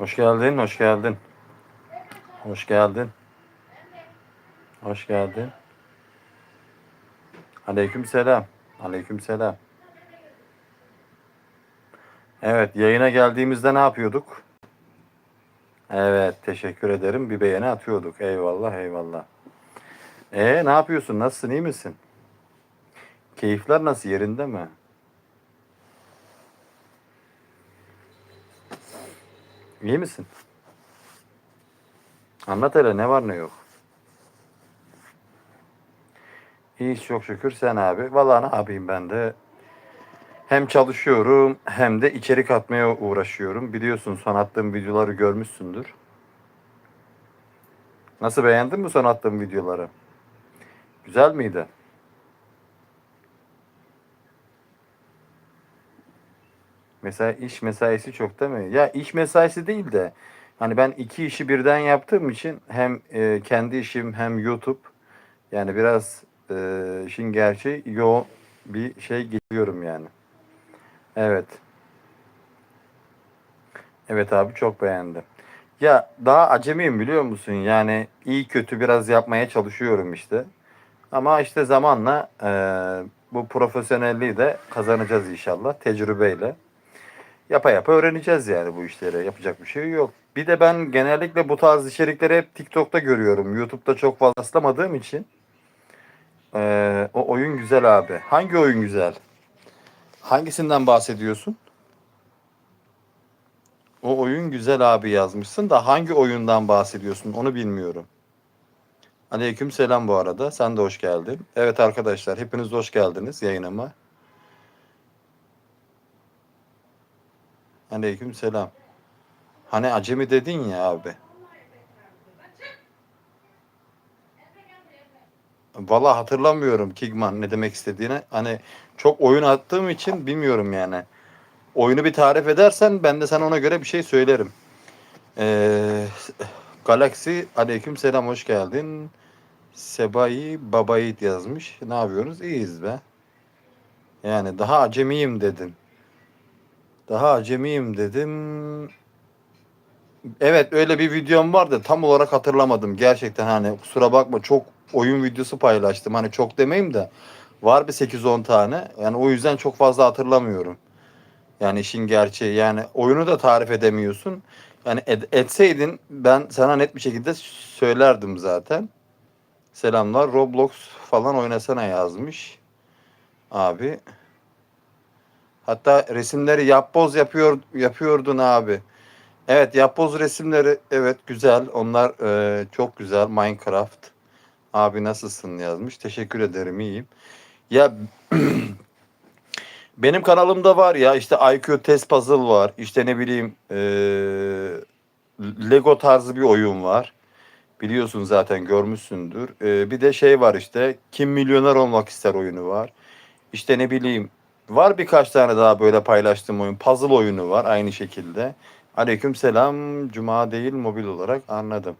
Hoş geldin, hoş geldin. Hoş geldin. Hoş geldin. Aleyküm selam. Aleyküm selam. Evet, yayına geldiğimizde ne yapıyorduk? Evet, teşekkür ederim. Bir beğeni atıyorduk. Eyvallah, eyvallah. E ne yapıyorsun? Nasılsın? iyi misin? Keyifler nasıl? Yerinde mi? İyi misin? Anlat hele ne var ne yok. İyi çok şükür sen abi. Vallahi ne yapayım ben de. Hem çalışıyorum hem de içerik atmaya uğraşıyorum. Biliyorsun son attığım videoları görmüşsündür. Nasıl beğendin mi son attığım videoları? Güzel miydi? Mesela iş mesaisi çok değil mi? Ya iş mesaisi değil de hani ben iki işi birden yaptığım için hem e, kendi işim hem YouTube yani biraz e, işin gerçeği yoğun bir şey geliyorum yani. Evet. Evet abi çok beğendim. Ya daha acemiyim biliyor musun? Yani iyi kötü biraz yapmaya çalışıyorum işte. Ama işte zamanla e, bu profesyonelliği de kazanacağız inşallah tecrübeyle. Yapa yapa öğreneceğiz yani bu işleri. Yapacak bir şey yok. Bir de ben genellikle bu tarz içerikleri hep TikTok'ta görüyorum. YouTube'da çok fazla rastlamadığım için. Ee, o oyun güzel abi. Hangi oyun güzel? Hangisinden bahsediyorsun? O oyun güzel abi yazmışsın da hangi oyundan bahsediyorsun onu bilmiyorum. Aleyküm selam bu arada. Sen de hoş geldin. Evet arkadaşlar hepiniz hoş geldiniz yayınıma. Aleyküm selam. Hani acemi dedin ya abi. Valla hatırlamıyorum Kigman ne demek istediğini. Hani çok oyun attığım için bilmiyorum yani. Oyunu bir tarif edersen ben de sana ona göre bir şey söylerim. Ee, Galaxy aleyküm selam hoş geldin. Sebai Babayit yazmış. Ne yapıyorsunuz? İyiyiz be. Yani daha acemiyim dedin. Daha acemiyim dedim. Evet öyle bir videom vardı. Tam olarak hatırlamadım. Gerçekten hani kusura bakma çok oyun videosu paylaştım. Hani çok demeyeyim de var bir 8-10 tane. Yani o yüzden çok fazla hatırlamıyorum. Yani işin gerçeği yani oyunu da tarif edemiyorsun. Yani ed- etseydin ben sana net bir şekilde söylerdim zaten. Selamlar. Roblox falan oynasana yazmış. Abi. Hatta resimleri yapboz yapıyor yapıyordun abi. Evet yapboz resimleri evet güzel. Onlar e, çok güzel. Minecraft. Abi nasılsın yazmış. Teşekkür ederim iyiyim. Ya benim kanalımda var ya işte IQ Test Puzzle var. İşte ne bileyim e, Lego tarzı bir oyun var. Biliyorsun zaten görmüşsündür. E, bir de şey var işte Kim Milyoner Olmak ister oyunu var. İşte ne bileyim Var birkaç tane daha böyle paylaştığım oyun. Puzzle oyunu var aynı şekilde. Aleyküm selam. Cuma değil mobil olarak anladım.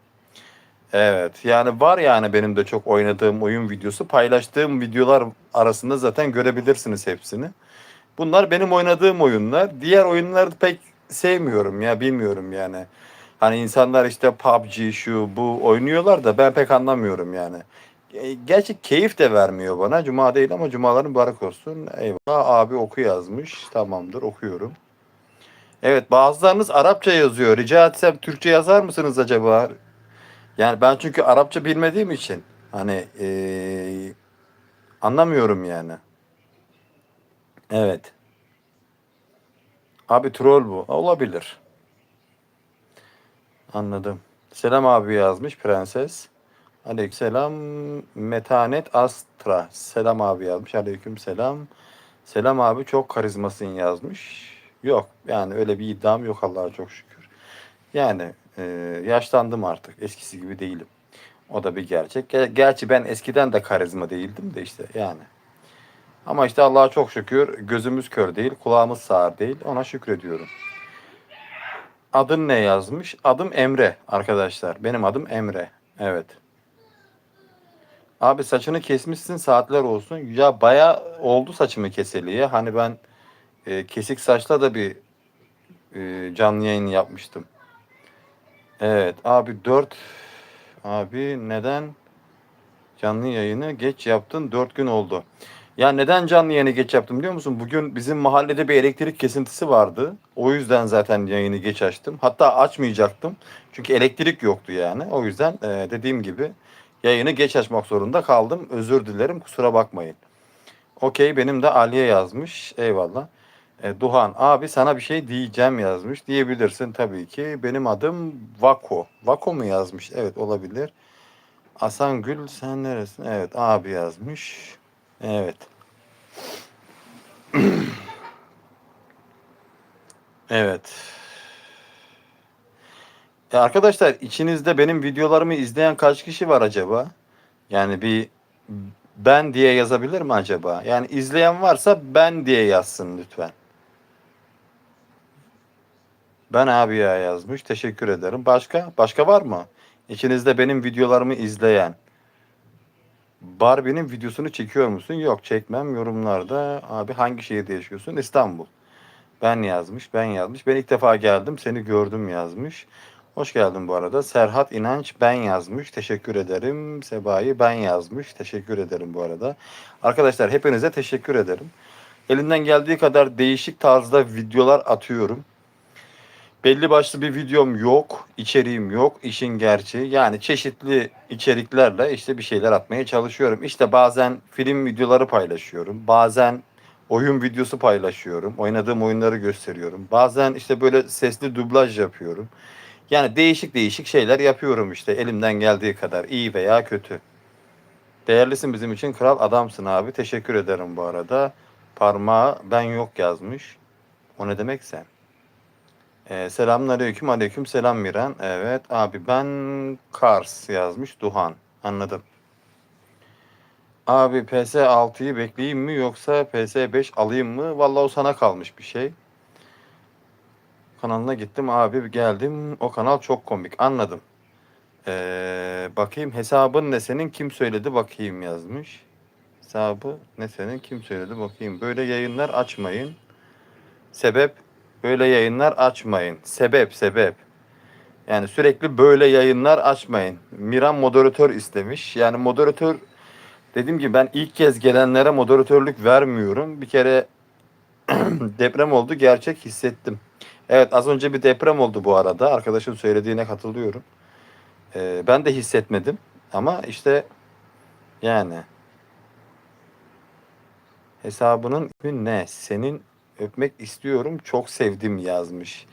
Evet yani var yani benim de çok oynadığım oyun videosu. Paylaştığım videolar arasında zaten görebilirsiniz hepsini. Bunlar benim oynadığım oyunlar. Diğer oyunları pek sevmiyorum ya bilmiyorum yani. Hani insanlar işte PUBG şu bu oynuyorlar da ben pek anlamıyorum yani. E, Gerçi keyif de vermiyor bana. Cuma değil ama cumaların mübarek olsun. Eyvallah. Abi oku yazmış. Tamamdır okuyorum. Evet bazılarınız Arapça yazıyor. Rica etsem Türkçe yazar mısınız acaba? Yani ben çünkü Arapça bilmediğim için hani eee, anlamıyorum yani. Evet. Abi troll bu. Olabilir. Anladım. Selam abi yazmış prenses. Aleykümselam. Metanet Astra. Selam abi yazmış. Aleyküm selam. Abi çok karizmasın yazmış. Yok yani öyle bir iddiam yok Allah'a çok şükür. Yani e, yaşlandım artık. Eskisi gibi değilim. O da bir gerçek. Ger- Gerçi ben eskiden de karizma değildim de işte yani. Ama işte Allah'a çok şükür gözümüz kör değil, kulağımız sağır değil. Ona şükrediyorum. Adın ne yazmış? Adım Emre arkadaşlar. Benim adım Emre. Evet. Abi saçını kesmişsin saatler olsun. Ya baya oldu saçımı keseli ya. Hani ben e, kesik saçla da bir e, canlı yayın yapmıştım. Evet abi 4 abi neden canlı yayını geç yaptın 4 gün oldu. Ya neden canlı yayını geç yaptım biliyor musun? Bugün bizim mahallede bir elektrik kesintisi vardı. O yüzden zaten yayını geç açtım. Hatta açmayacaktım. Çünkü elektrik yoktu yani. O yüzden e, dediğim gibi yayını geç açmak zorunda kaldım. Özür dilerim kusura bakmayın. Okey benim de Aliye yazmış. Eyvallah. E, Duhan abi sana bir şey diyeceğim yazmış. Diyebilirsin tabii ki. Benim adım Vako. Vako mu yazmış? Evet olabilir. Hasan Gül sen neresin? Evet abi yazmış. Evet. Evet. Ya arkadaşlar içinizde benim videolarımı izleyen kaç kişi var acaba? Yani bir ben diye yazabilir mi acaba? Yani izleyen varsa ben diye yazsın lütfen. Ben abi ya yazmış. Teşekkür ederim. Başka? Başka var mı? İçinizde benim videolarımı izleyen. Barbie'nin videosunu çekiyor musun? Yok çekmem. Yorumlarda abi hangi şehirde yaşıyorsun? İstanbul. Ben yazmış. Ben yazmış. Ben ilk defa geldim. Seni gördüm yazmış. Hoş geldin bu arada. Serhat İnanç ben yazmış. Teşekkür ederim. Sebayi ben yazmış. Teşekkür ederim bu arada. Arkadaşlar hepinize teşekkür ederim. Elimden geldiği kadar değişik tarzda videolar atıyorum. Belli başlı bir videom yok, içeriğim yok, işin gerçeği. Yani çeşitli içeriklerle işte bir şeyler atmaya çalışıyorum. İşte bazen film videoları paylaşıyorum. Bazen oyun videosu paylaşıyorum. Oynadığım oyunları gösteriyorum. Bazen işte böyle sesli dublaj yapıyorum. Yani değişik değişik şeyler yapıyorum işte elimden geldiği kadar iyi veya kötü. Değerlisin bizim için kral adamsın abi. Teşekkür ederim bu arada. Parmağı ben yok yazmış. O ne demek sen? Ee, selamun aleyküm. Aleyküm selam Miran. Evet abi ben Kars yazmış Duhan. Anladım. Abi PS6'yı bekleyeyim mi yoksa PS5 alayım mı? Vallahi o sana kalmış bir şey. Kanalına gittim abi geldim. O kanal çok komik. Anladım. Ee, bakayım hesabın ne senin kim söyledi bakayım yazmış. Hesabı ne senin kim söyledi bakayım. Böyle yayınlar açmayın. Sebep böyle yayınlar açmayın. Sebep sebep. Yani sürekli böyle yayınlar açmayın. Miran moderatör istemiş. Yani moderatör dediğim gibi ben ilk kez gelenlere moderatörlük vermiyorum. Bir kere deprem oldu gerçek hissettim. Evet az önce bir deprem oldu bu arada. Arkadaşın söylediğine katılıyorum. Ee, ben de hissetmedim. Ama işte yani hesabının ne? Senin öpmek istiyorum. Çok sevdim yazmış.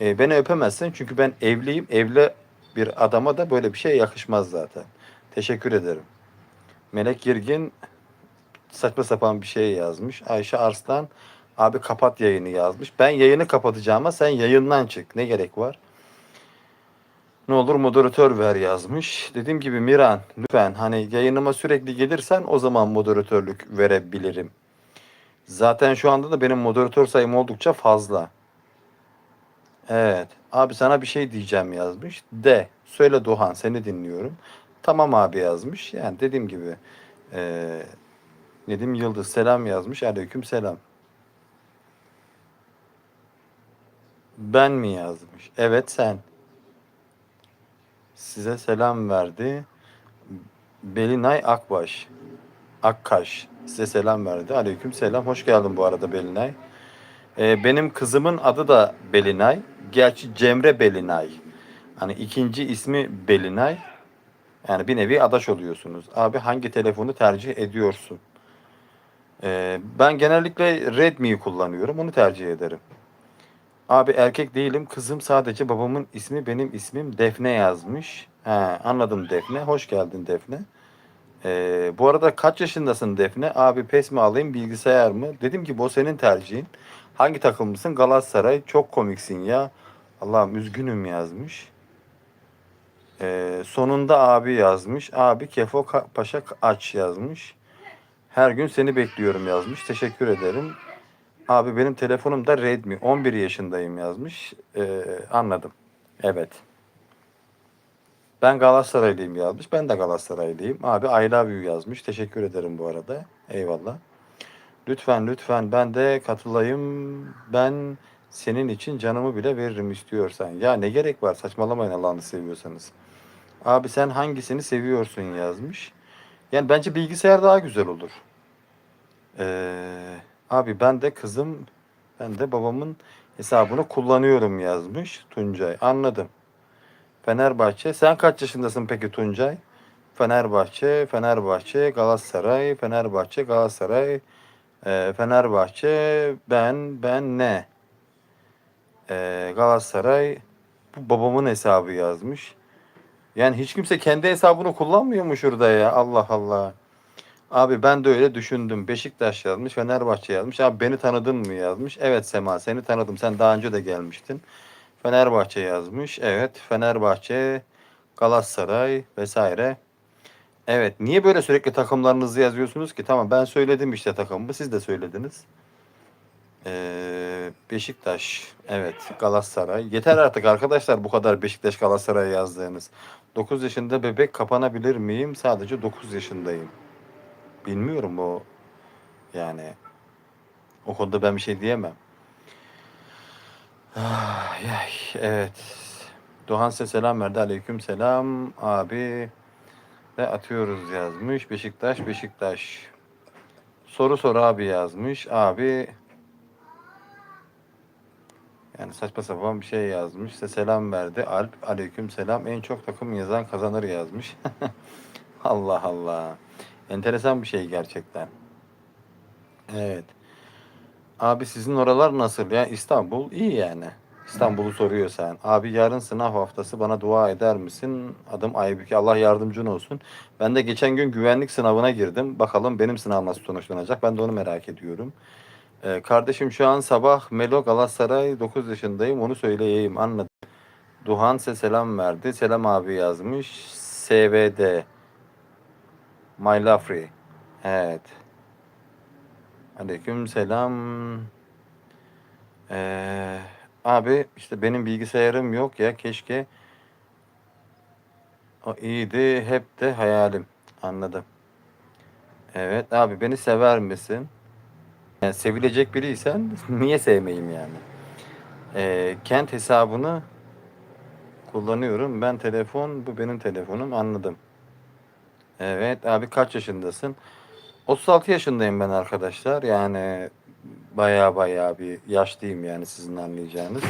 Ee, beni öpemezsin çünkü ben evliyim. Evli bir adama da böyle bir şey yakışmaz zaten. Teşekkür ederim. Melek Girgin saçma sapan bir şey yazmış. Ayşe Arslan abi kapat yayını yazmış. Ben yayını kapatacağıma sen yayından çık. Ne gerek var? Ne olur moderatör ver yazmış. Dediğim gibi Miran lütfen hani yayınıma sürekli gelirsen o zaman moderatörlük verebilirim. Zaten şu anda da benim moderatör sayım oldukça fazla. Evet. Abi sana bir şey diyeceğim yazmış. De. Söyle Doğan seni dinliyorum. Tamam abi yazmış. Yani dediğim gibi eee Nedim Yıldız selam yazmış. Aleyküm selam. Ben mi yazmış? Evet sen. Size selam verdi. Belinay Akbaş. Akkaş. Size selam verdi. Aleyküm selam. Hoş geldin bu arada Belinay. Ee, benim kızımın adı da Belinay. Gerçi Cemre Belinay. Hani ikinci ismi Belinay. Yani bir nevi adaş oluyorsunuz. Abi hangi telefonu tercih ediyorsun? Ee, ben genellikle Redmi'yi kullanıyorum. Onu tercih ederim. Abi erkek değilim. Kızım sadece babamın ismi benim ismim Defne yazmış. He, anladım Defne. Hoş geldin Defne. Ee, bu arada kaç yaşındasın Defne? Abi pes mi alayım bilgisayar mı? Dedim ki bu senin tercihin. Hangi takımlısın? Galatasaray. Çok komiksin ya. Allah'ım üzgünüm yazmış. Ee, sonunda abi yazmış. Abi Kefo Paşa aç yazmış. Her gün seni bekliyorum yazmış. Teşekkür ederim. Abi benim telefonum da Redmi. 11 yaşındayım yazmış. Ee, anladım. Evet. Ben Galatasaraylıyım yazmış. Ben de Galatasaraylıyım. Abi I love you yazmış. Teşekkür ederim bu arada. Eyvallah. Lütfen lütfen ben de katılayım. Ben Senin için canımı bile veririm istiyorsan. Ya ne gerek var saçmalamayın Allah'ını seviyorsanız. Abi sen hangisini seviyorsun yazmış. Yani bence bilgisayar daha güzel olur. Ee, abi ben de kızım, ben de babamın hesabını kullanıyorum yazmış Tuncay. Anladım. Fenerbahçe. Sen kaç yaşındasın peki Tuncay? Fenerbahçe, Fenerbahçe, Galatasaray, Fenerbahçe, Galatasaray, e, Fenerbahçe, ben, ben ne? E, Galatasaray, bu babamın hesabı yazmış. Yani hiç kimse kendi hesabını kullanmıyor mu şurada ya? Allah Allah. Abi ben de öyle düşündüm. Beşiktaş yazmış, Fenerbahçe yazmış. Abi beni tanıdın mı yazmış. Evet Sema seni tanıdım. Sen daha önce de gelmiştin. Fenerbahçe yazmış. Evet Fenerbahçe, Galatasaray vesaire. Evet niye böyle sürekli takımlarınızı yazıyorsunuz ki? Tamam ben söyledim işte takımımı. Siz de söylediniz. Ee, Beşiktaş, evet Galatasaray. Yeter artık arkadaşlar bu kadar Beşiktaş Galatasaray yazdığınız. 9 yaşında bebek kapanabilir miyim? Sadece 9 yaşındayım. Bilmiyorum o yani o konuda ben bir şey diyemem. Ay, evet. Doğan size selam verdi. Aleyküm selam abi. Ve atıyoruz yazmış. Beşiktaş, Beşiktaş. Soru sor abi yazmış. Abi yani saçma sapan bir şey yazmış. Size selam verdi. Alp aleyküm selam. En çok takım yazan kazanır yazmış. Allah Allah. Enteresan bir şey gerçekten. Evet. Abi sizin oralar nasıl ya? İstanbul iyi yani. İstanbul'u soruyorsan. Abi yarın sınav haftası bana dua eder misin? Adım Aybüke. Allah yardımcın olsun. Ben de geçen gün güvenlik sınavına girdim. Bakalım benim sınav nasıl sonuçlanacak? Ben de onu merak ediyorum. Ee, kardeşim şu an sabah Melo Galatasaray 9 yaşındayım. Onu söyleyeyim. Anladım. Duhan size selam verdi. Selam abi yazmış. SVD. My Lafri. Evet. Aleyküm selam. Ee, abi işte benim bilgisayarım yok ya keşke. O iyiydi hep de hayalim. Anladım. Evet abi beni sever misin? Yani sevilecek biriysen niye sevmeyeyim yani? Ee, kent hesabını kullanıyorum. Ben telefon bu benim telefonum anladım. Evet abi kaç yaşındasın? 36 yaşındayım ben arkadaşlar. Yani baya baya bir yaşlıyım yani sizin anlayacağınız.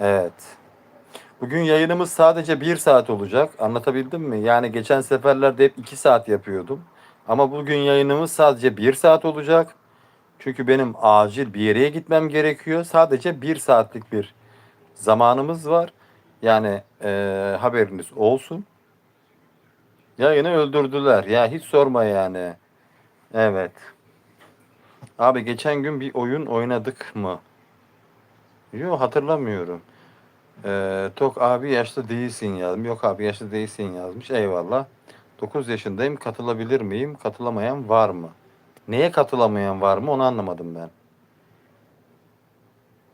Evet. Bugün yayınımız sadece bir saat olacak. Anlatabildim mi? Yani geçen seferlerde hep iki saat yapıyordum. Ama bugün yayınımız sadece bir saat olacak. Çünkü benim acil bir yere gitmem gerekiyor. Sadece bir saatlik bir zamanımız var. Yani eee, haberiniz olsun. Yayını öldürdüler. Ya hiç sorma yani. Evet. Abi geçen gün bir oyun oynadık mı? Yok hatırlamıyorum. Ee, Tok abi yaşlı değilsin yazmış. Yok abi yaşlı değilsin yazmış. Eyvallah. 9 yaşındayım. Katılabilir miyim? Katılamayan var mı? Neye katılamayan var mı? Onu anlamadım ben.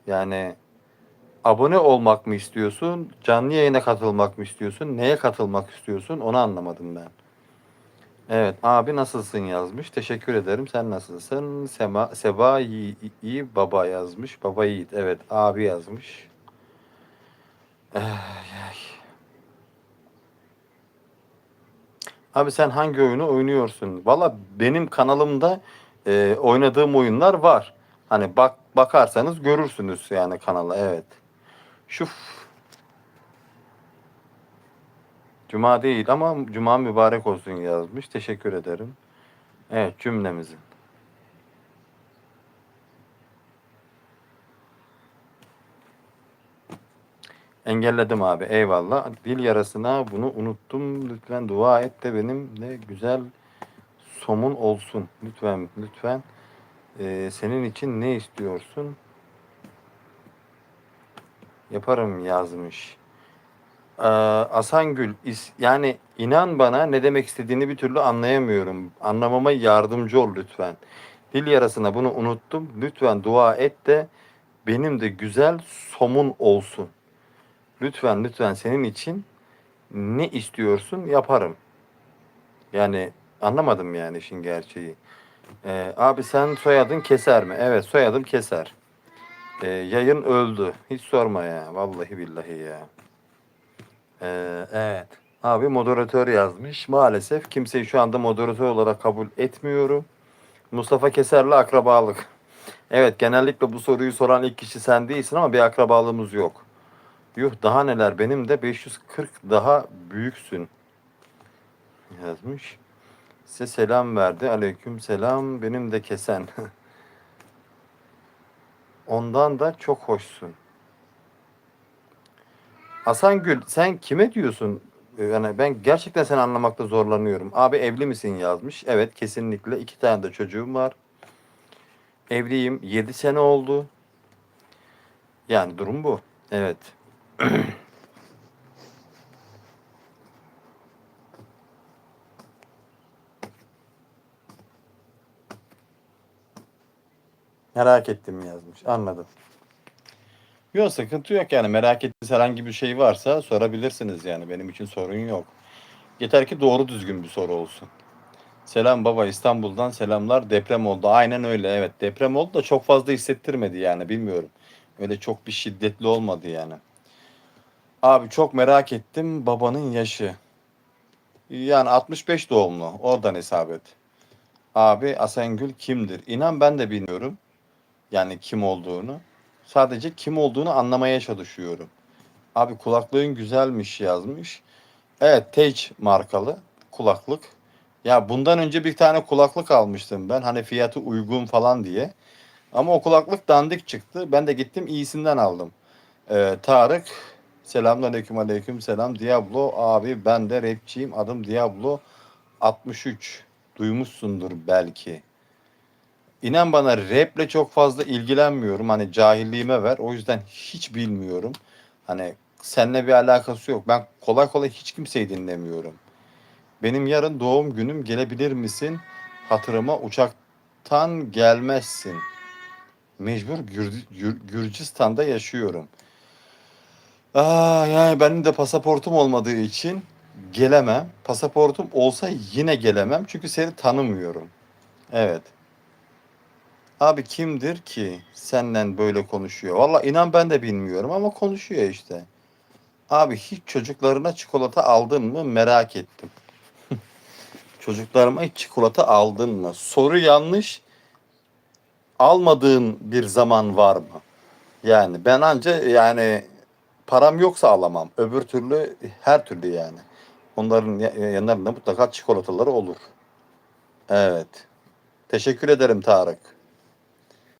Yani abone olmak mı istiyorsun? Canlı yayına katılmak mı istiyorsun? Neye katılmak istiyorsun? Onu anlamadım ben. Evet, abi nasılsın yazmış. Teşekkür ederim. Sen nasılsın? Sema, Seba iyi, iyi baba yazmış. Baba Yiğit. Evet, abi yazmış. Ay, ay. Abi sen hangi oyunu oynuyorsun? Valla benim kanalımda e, oynadığım oyunlar var. Hani bak bakarsanız görürsünüz yani kanala. Evet. Şu f- Cuma değil ama Cuma mübarek olsun yazmış. Teşekkür ederim. Evet cümlemizin. Engelledim abi eyvallah. Dil yarasına bunu unuttum. Lütfen dua et de benim de güzel somun olsun. Lütfen lütfen. Ee, senin için ne istiyorsun? Yaparım yazmış. Ee, Asangül is, yani inan bana ne demek istediğini bir türlü anlayamıyorum. Anlamama yardımcı ol lütfen. Dil yarasına bunu unuttum. Lütfen dua et de benim de güzel somun olsun. Lütfen lütfen senin için ne istiyorsun yaparım. Yani anlamadım yani işin gerçeği. Ee, abi sen soyadın Keser mi? Evet soyadım Keser. Ee, yayın öldü. Hiç sorma ya. Vallahi billahi ya. Ee, evet. Abi moderatör yazmış. Maalesef kimseyi şu anda moderatör olarak kabul etmiyorum. Mustafa Keser'le akrabalık. Evet genellikle bu soruyu soran ilk kişi sen değilsin ama bir akrabalığımız yok. Yuh daha neler benim de 540 daha büyüksün yazmış. Size selam verdi. Aleyküm selam. Benim de kesen. Ondan da çok hoşsun. Hasan Gül sen kime diyorsun? Ee, Yani ben gerçekten seni anlamakta zorlanıyorum. Abi evli misin yazmış. Evet kesinlikle. iki tane de çocuğum var. Evliyim. 7 sene oldu. Yani durum bu. Evet. Merak ettim yazmış. Anladım. Yok sıkıntı yok yani merak ettiğiniz herhangi bir şey varsa sorabilirsiniz yani benim için sorun yok. Yeter ki doğru düzgün bir soru olsun. Selam baba İstanbul'dan selamlar deprem oldu. Aynen öyle evet deprem oldu da çok fazla hissettirmedi yani bilmiyorum. Öyle çok bir şiddetli olmadı yani. Abi çok merak ettim babanın yaşı. Yani 65 doğumlu oradan hesap et. Abi Asengül kimdir? İnan ben de bilmiyorum. Yani kim olduğunu. Sadece kim olduğunu anlamaya çalışıyorum. Abi kulaklığın güzelmiş yazmış. Evet Tage markalı kulaklık. Ya bundan önce bir tane kulaklık almıştım ben. Hani fiyatı uygun falan diye. Ama o kulaklık dandik çıktı. Ben de gittim iyisinden aldım. Ee, Tarık selamünaleyküm aleyküm selam. Diablo abi ben de rapçiyim. Adım Diablo 63. Duymuşsundur belki. İnan bana raple çok fazla ilgilenmiyorum. Hani cahilliğime ver. O yüzden hiç bilmiyorum. Hani seninle bir alakası yok. Ben kolay kolay hiç kimseyi dinlemiyorum. Benim yarın doğum günüm gelebilir misin? Hatırıma uçaktan gelmezsin. Mecbur Gür- Gür- Gürcistan'da yaşıyorum. Aa, yani benim de pasaportum olmadığı için gelemem. Pasaportum olsa yine gelemem. Çünkü seni tanımıyorum. Evet. Abi kimdir ki senden böyle konuşuyor? Valla inan ben de bilmiyorum ama konuşuyor işte. Abi hiç çocuklarına çikolata aldın mı merak ettim. Çocuklarıma hiç çikolata aldın mı? Soru yanlış. Almadığın bir zaman var mı? Yani ben anca yani param yoksa alamam. Öbür türlü her türlü yani. Onların ya- yanlarında mutlaka çikolataları olur. Evet. Teşekkür ederim Tarık.